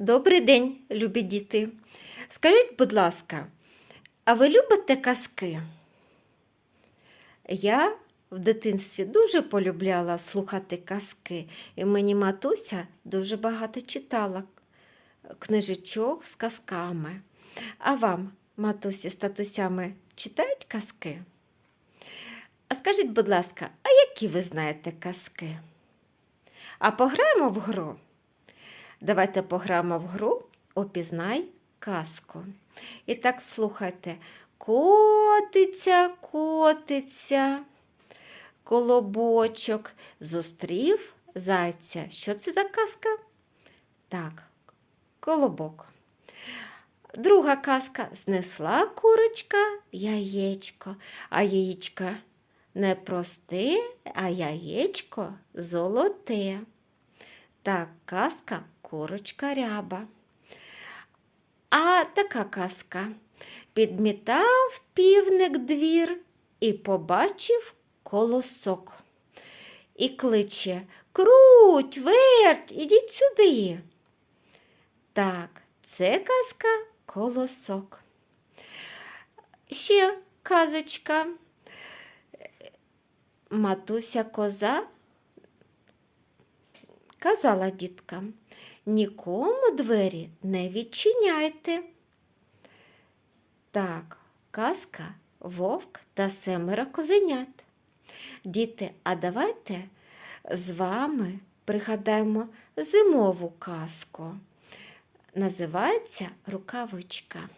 Добрий день, любі діти. Скажіть, будь ласка, а ви любите казки? Я в дитинстві дуже полюбляла слухати казки, і мені матуся дуже багато читала книжечок з казками. А вам, матусі з татусями, читають казки? А скажіть, будь ласка, а які ви знаєте казки? А пограємо в гру? Давайте пограємо в гру Опізнай казку. І так слухайте. Котиться, котиться, колобочок зустрів зайця. Що це за казка? Так, колобок. Друга казка знесла курочка яєчко, а яєчко не просте, а яєчко золоте. Так, казка курочка ряба. А така казка. Підмітав півник двір і побачив колосок. І кличе Круть, верть, ідіть сюди. Так, це казка колосок. Ще казочка. Матуся коза казала діткам, нікому двері не відчиняйте. Так, казка, вовк та семеро козенят. Діти, а давайте з вами пригадаємо зимову казку. Називається рукавичка.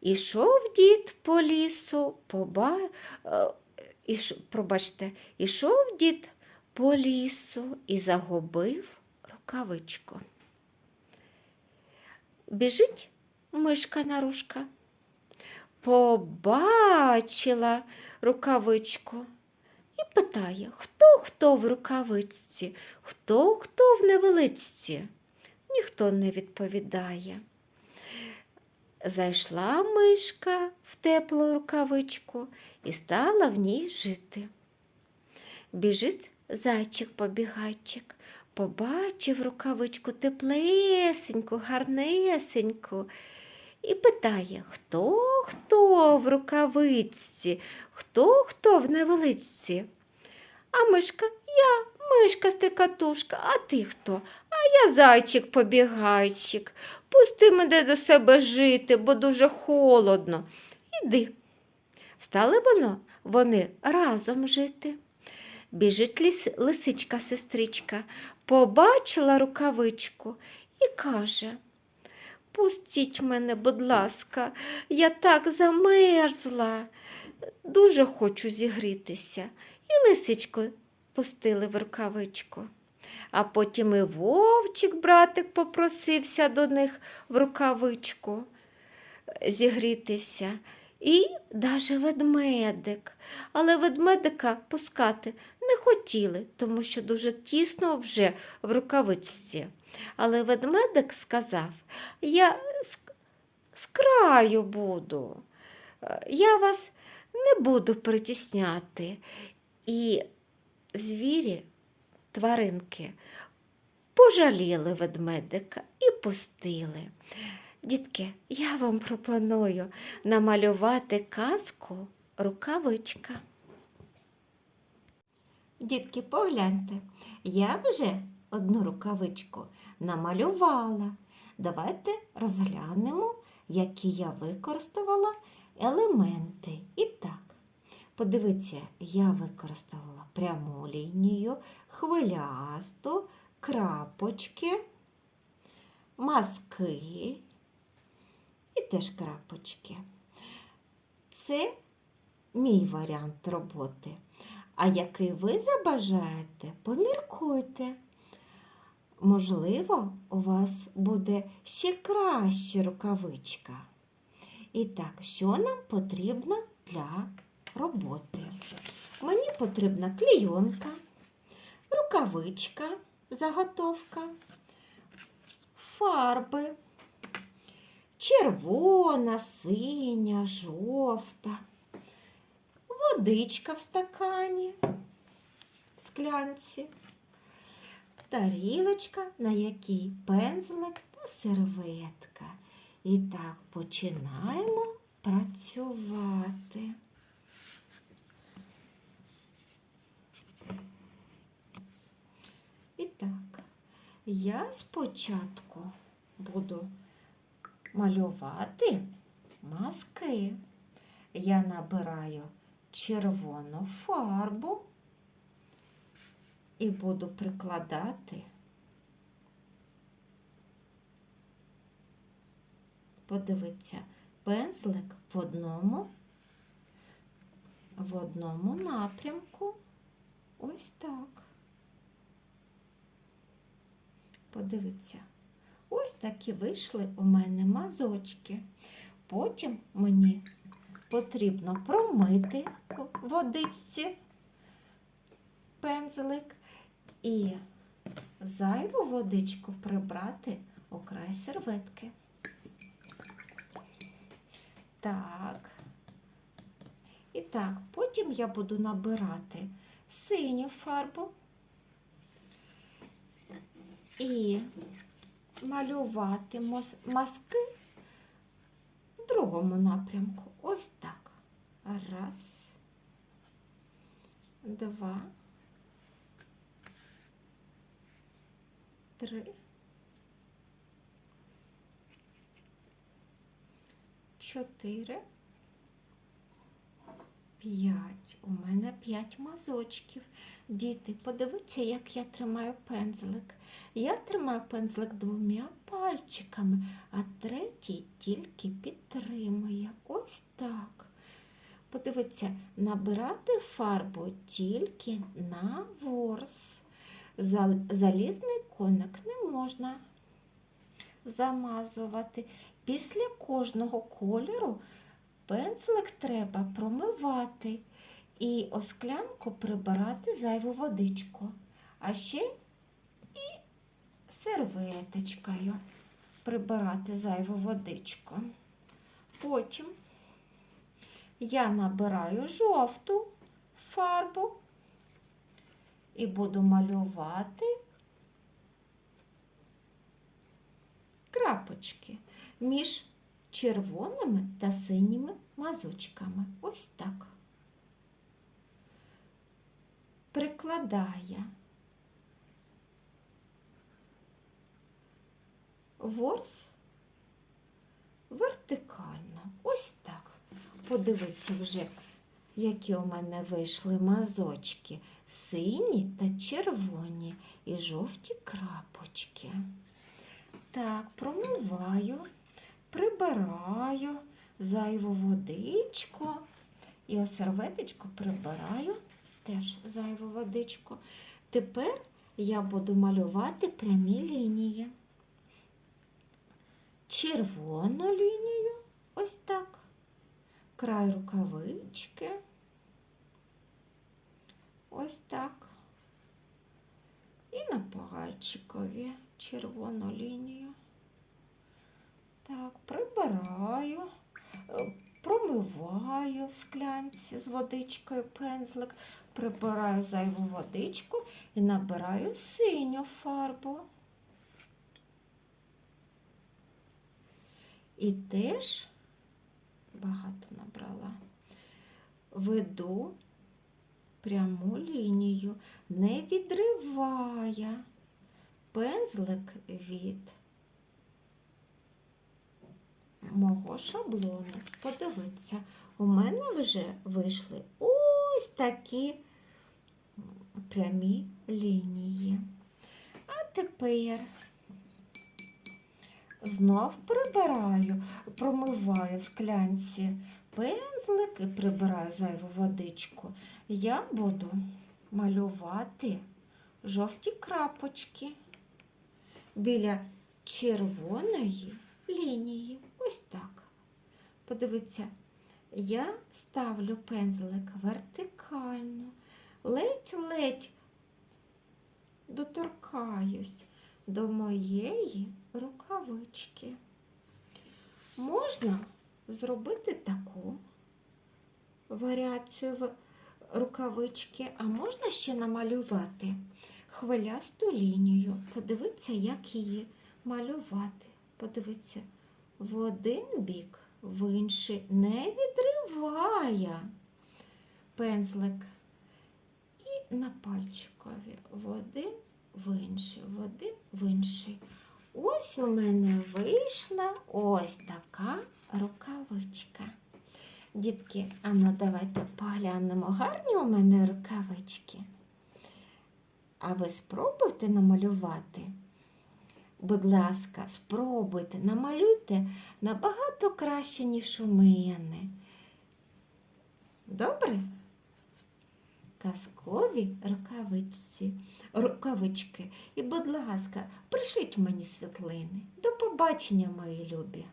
Ішов дід по лісу, поба... е, іш... пробачте, ішов дід по лісу і загубив рукавичку. Біжить мишка нарушка. Побачила рукавичку і питає, хто хто в рукавичці, хто хто в невеличці. Ніхто не відповідає. Зайшла мишка в теплу рукавичку і стала в ній жити. Біжить зайчик-побігайчик, побачив рукавичку теплесеньку, гарнесеньку і питає, хто хто в рукавичці, хто хто в невеличці. А мишка я, мишка стрикатушка, а ти хто? А я зайчик-побігайчик. Пусти мене до себе жити, бо дуже холодно. Іди. Стали воно, вони разом жити. Біжить ліс, лисичка сестричка, побачила рукавичку і каже Пустіть мене, будь ласка, я так замерзла. Дуже хочу зігрітися. І лисичку пустили в рукавичку. А потім і вовчик, братик, попросився до них в рукавичку зігрітися. І даже ведмедик. Але ведмедика пускати не хотіли, тому що дуже тісно вже в рукавичці. Але ведмедик сказав, я з, краю буду, Е, я вас не буду притісняти. І звірі, тваринки, пожаліли ведмедика і пустили. Дітки, я вам пропоную намалювати казку рукавичка. Дітки, погляньте, я вже одну рукавичку намалювала. Давайте розглянемо, які я використовувала елементи. І так, подивіться, я використовувала пряму лінію, хвилясту, крапочки, мазки і теж крапочки. Це мій варіант роботи. А який ви забажаєте, поміркуйте. Можливо, у вас буде ще краща рукавичка. І так, що нам потрібно для роботи? Мені потрібна клейонка, рукавичка, заготовка, фарби, червона, синя, жовта, водичка в стакані, в склянці, тарілочка, на якій пензлик та серветка. І так починаємо працювати. І так, я спочатку буду малювати маски. Я набираю червону фарбу і буду прикладати. Подивіться, пензлик в одному, в одному напрямку. Ось так. Подивіться, ось такі вийшли у мене мазочки. Потім мені потрібно промити в водичці пензлик і зайву водичку прибрати у край серветки. Так. І так, потім я буду набирати синю фарбу і малювати маски в другому напрямку. Ось так. Раз, два, три, чотири, п'ять. У мене п'ять мазочків. Діти, подивіться, як я тримаю пензлик. Я тримаю пензлик двома пальчиками, а третій тільки підтримує. Ось так. Подивіться, набирати фарбу тільки на ворс. Залізний коник не можна замазувати. Після кожного кольору пензлик треба промивати і о склянку прибирати зайву водичку. А ще і серветочкою прибирати зайву водичку. Потім я набираю жовту фарбу і буду малювати крапочки між червоними та синіми мазочками. Ось так. Прикладає ворс вертикально. Ось так. Подивіться вже, які у мене вийшли мазочки. Сині та червоні і жовті крапочки. Так, промиваю, прибираю зайву водичку і ось серветочку прибираю теж зайву водичку. Тепер я буду малювати прямі лінії. Червону лінію, ось так, край рукавички, ось так. І на пальчикові червону лінію. Так, прибираю, промиваю в склянці з водичкою пензлик, прибираю зайву водичку і набираю синю фарбу. І теж багато набрала. Веду пряму лінію, не відриває пензлик від мого шаблону. Подивіться, у мене вже вийшли ось такі прямі лінії. А тепер знов прибираю, промиваю в склянці пензлик і прибираю зайву водичку. Я буду малювати жовті крапочки біля червоної лінії. Ось так. Подивіться, я ставлю пензлик вертикально, ледь-ледь доторкаюсь до моєї рукавички. Можна зробити таку варіацію в рукавички, а можна ще намалювати хвилясту лінію. Подивіться, як її малювати. Подивіться, в один бік, в інший не відриває пензлик. І на пальчикові в один, в інший, в один, в інший. Ось у мене вийшла ось така рукавичка. Дітки, а ну давайте поглянемо, гарні у мене рукавички. А ви спробуйте намалювати. Будь ласка, спробуйте, намалюйте набагато краще, ніж у мене. Добре? Казкові рукавичці, рукавички. І, будь ласка, пришіть мені світлини. До побачення, мої любі.